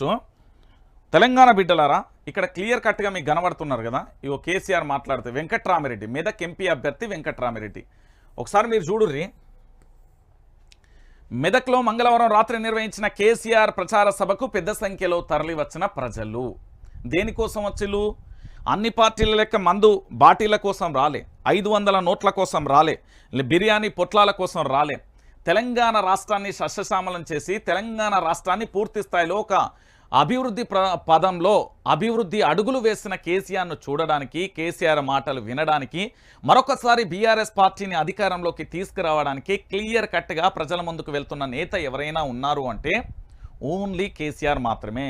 చూడొచ్చు తెలంగాణ బిడ్డలారా ఇక్కడ క్లియర్ కట్గా మీకు కనబడుతున్నారు కదా ఇగో కేసీఆర్ మాట్లాడితే వెంకట్రామిరెడ్డి మెదక్ ఎంపీ అభ్యర్థి వెంకట్రామిరెడ్డి. ఒకసారి మీరు చూడుర్రి. మెదక్లో మంగళవారం రాత్రి నిర్వహించిన కేసీఆర్ ప్రచార సభకు పెద్ద సంఖ్యలో తరలివచ్చిన ప్రజలు. దేనికోసం వచ్చిళ్ళు అన్ని పార్టీల లెక్క మందు బాటీల కోసం రాలే ఐదు వందల నోట్ల కోసం రాలే బిర్యానీ పొట్లాల కోసం రాలే. తెలంగాణ రాష్ట్రాన్ని సస్యశ్యామలం చేసి తెలంగాణ రాష్ట్రాన్ని పూర్తి స్థాయిలో ఒక అభివృద్ధి ప్ర పదంలో అభివృద్ధి అడుగులు వేసిన కేసీఆర్ను చూడడానికి కేసీఆర్ మాటలు వినడానికి మరొకసారి బీఆర్ఎస్ పార్టీని అధికారంలోకి తీసుకురావడానికి క్లియర్ కట్గా ప్రజల ముందుకు వెళ్తున్న నేత ఎవరైనా ఉన్నారు అంటే ఓన్లీ కేసీఆర్ మాత్రమే.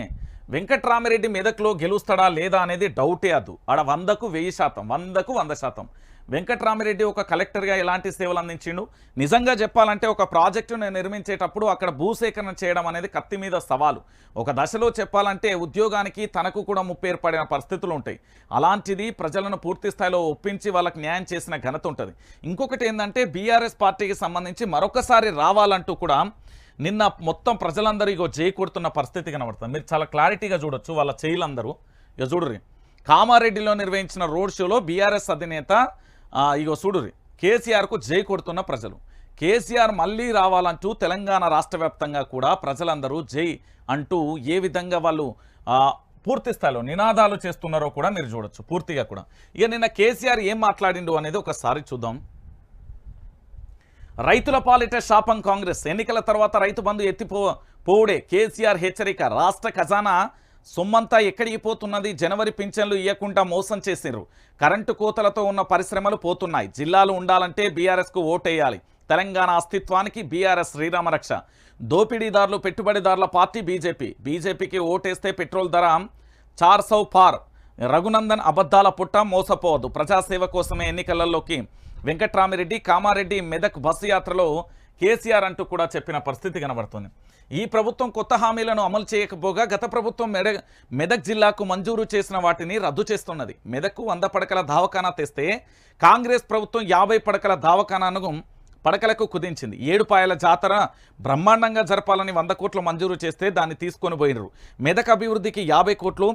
వెంకట్రామిరెడ్డి మెదక్లో గెలుస్తాడా లేదా అనేది డౌటే అదు. ఆడ వందకు వెయ్యి శాతం వందకు వంద శాతం. వెంకట్రామిరెడ్డి ఒక కలెక్టర్గా ఎలాంటి సేవలు అందించిండు? నిజంగా చెప్పాలంటే ఒక ప్రాజెక్టును నిర్మించేటప్పుడు అక్కడ భూసేకరణ చేయడం అనేది కత్తి మీద సవాలు. ఒక దశలో చెప్పాలంటే ఉద్యోగానికి తనకు కూడా ముప్పు ఏర్పడిన పరిస్థితులు ఉంటాయి. అలాంటిది ప్రజలను పూర్తి స్థాయిలో ఒప్పించి వాళ్ళకి న్యాయం చేసిన ఘనత ఉంటుంది. ఇంకొకటి ఏంటంటే బీఆర్ఎస్ పార్టీకి సంబంధించి మరొకసారి రావాలంటూ కూడా నిన్న మొత్తం ప్రజలందరూ ఇగో పరిస్థితి కనబడుతుంది. మీరు చాలా క్లారిటీగా చూడొచ్చు వాళ్ళ చేయిలందరూ. ఇక చూడుర్రి. కామారెడ్డిలో నిర్వహించిన రోడ్ షోలో బీఆర్ఎస్ అధినేత ఇగో చూడుర్రి. కేసీఆర్కు జై కొడుతున్న ప్రజలు. కేసీఆర్ మళ్ళీ రావాలంటూ తెలంగాణ రాష్ట్ర వ్యాప్తంగా కూడా ప్రజలందరూ జై అంటూ ఏ విధంగా వాళ్ళు పూర్తి స్థాయిలో నినాదాలు చేస్తున్నారో కూడా మీరు చూడొచ్చు పూర్తిగా కూడా. ఇక నిన్న కేసీఆర్ ఏం మాట్లాడిండు అనేది ఒకసారి చూద్దాం. రైతుల పాలిట శాపం కాంగ్రెస్. ఎన్నికల తర్వాత రైతు బంధు ఎత్తిపో పోవుడే. కేసీఆర్ హెచ్చరిక. రాష్ట్ర ఖజానా సొమ్మంతా ఎక్కడికి పోతున్నది? జనవరి పింఛన్లు ఇవ్వకుండా మోసం చేసిండ్రు కరెంటు కోతలతో ఉన్న పరిశ్రమలు పోతున్నాయి. జిల్లాలు ఉండాలంటే బీఆర్ఎస్కు ఓటేయాలి. తెలంగాణ అస్తిత్వానికి బీఆర్ఎస్ శ్రీరామరక్ష దోపిడీదారులు పెట్టుబడిదారుల పార్టీ బీజేపీ. బీజేపీకి ఓటేస్తే పెట్రోల్ ధర చార్ సౌ పార్. రఘునందన్ అబద్ధాల పుట్ట మోసపోవద్దు. ప్రజాసేవ కోసమే ఎన్నికలలోకి వెంకట్రామిరెడ్డి కామారెడ్డి మెదక్ బస్సు యాత్రలో కేసీఆర్ అంటూ కూడా చెప్పిన పరిస్థితి కనబడుతుంది. ఈ ప్రభుత్వం కొత్త హామీలను అమలు చేయకపోగా గత ప్రభుత్వం మెడ మెదక్ జిల్లాకు మంజూరు చేసిన వాటిని రద్దు చేస్తున్నది. మెదక్కు వంద పడకల దావఖానా తెస్తే కాంగ్రెస్ ప్రభుత్వం యాభై పడకల దావఖానాను పడకలకు కుదించింది. ఏడుపాయల జాతర బ్రహ్మాండంగా జరపాలని వంద కోట్లు మంజూరు చేస్తే దాన్ని తీసుకొని పోయినరు. మెదక్ అభివృద్ధికి యాభై కోట్లు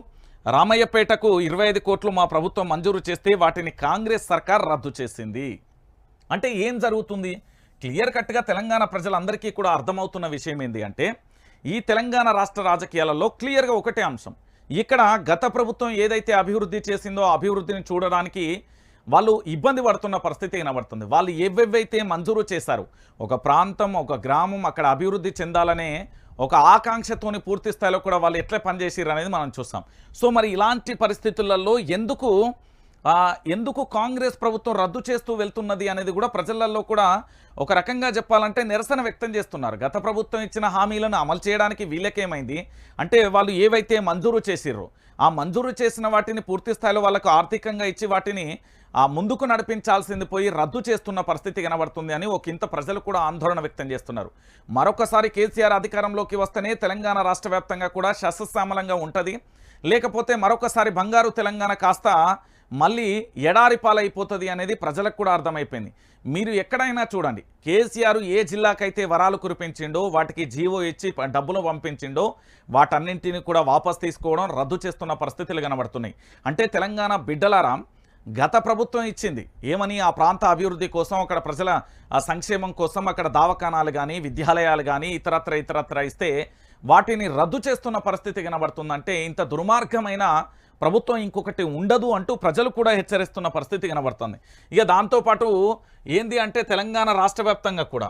రామయ్యపేటకు ఇరవై ఐదు కోట్లు మా ప్రభుత్వం మంజూరు చేస్తే వాటిని కాంగ్రెస్ సర్కార్ రద్దు చేసింది. అంటే ఏం జరుగుతుంది? క్లియర్ కట్గా తెలంగాణ ప్రజలందరికీ కూడా అర్థమవుతున్న విషయం ఏంటి అంటే ఈ తెలంగాణ రాష్ట్ర రాజకీయాలలో క్లియర్గా ఒకటే అంశం. ఇక్కడ గత ప్రభుత్వం ఏదైతే అభివృద్ధి చేసిందో అభివృద్ధిని చూడడానికి వాళ్ళు ఇబ్బంది పడుతున్న పరిస్థితి కనబడుతుంది వాళ్ళు ఏవేవైతే మంజూరు చేశారు ఒక ప్రాంతం ఒక గ్రామం అక్కడ అభివృద్ధి చెందాలనే ఒక ఆకాంక్షతోని పూర్తి స్థాయిలో కూడా వాళ్ళు ఎట్లా పనిచేసారు అనేది మనం చూస్తాం. సో మరి ఇలాంటి పరిస్థితులలో ఎందుకు ఎందుకు కాంగ్రెస్ ప్రభుత్వం రద్దు చేస్తూ వెళ్తున్నది అనేది కూడా ప్రజలలో కూడా ఒక రకంగా చెప్పాలంటే నిరసన వ్యక్తం చేస్తున్నారు. గత ప్రభుత్వం ఇచ్చిన హామీలను అమలు చేయడానికి వీళ్ళకేమైంది అంటే వాళ్ళు ఏవైతే మంజూరు చేసిర్రో ఆ మంజూరు చేసిన వాటిని పూర్తి స్థాయిలో వాళ్ళకు ఆర్థికంగా ఇచ్చి వాటిని ఆ ముందుకు నడిపించాల్సింది పోయి రద్దు చేస్తున్న పరిస్థితి కనబడుతుంది అని ఒక ఇంత ప్రజలు కూడా ఆందోళన వ్యక్తం చేస్తున్నారు. మరొకసారి కేసీఆర్ అధికారంలోకి వస్తేనే తెలంగాణ రాష్ట్ర వ్యాప్తంగా కూడా శస్త్రశ్యామలంగా ఉంటుంది. లేకపోతే మరొకసారి బంగారు తెలంగాణ కాస్త మళ్ళీ ఎడారి పాలైపోతుంది అనేది ప్రజలకు కూడా అర్థమైపోయింది. మీరు ఎక్కడైనా చూడండి కేసీఆర్ ఏ జిల్లాకైతే వరాలు కురిపించిండో వాటికి జీవో ఇచ్చి డబ్బులు పంపించిండో వాటన్నింటిని కూడా వాపస్ తీసుకోవడం రద్దు చేస్తున్న పరిస్థితులు కనబడుతున్నాయి. అంటే తెలంగాణ బిడ్డలారాం గత ప్రభుత్వం ఇచ్చింది ఏమని ఆ ప్రాంత అభివృద్ధి కోసం అక్కడ ప్రజల ఆ సంక్షేమం కోసం అక్కడ దావకానాలు కానీ విద్యాలయాలు కానీ ఇతరత్ర ఇతరత్ర ఇస్తే వాటిని రద్దు చేస్తున్న పరిస్థితి కనబడుతుందంటే ఇంత దుర్మార్గమైన ప్రభుత్వం ఇంకొకటి ఉండదు అంటూ ప్రజలు కూడా హెచ్చరిస్తున్న పరిస్థితి కనబడుతుంది. ఇక దాంతోపాటు ఏంది అంటే తెలంగాణ రాష్ట్ర వ్యాప్తంగా కూడా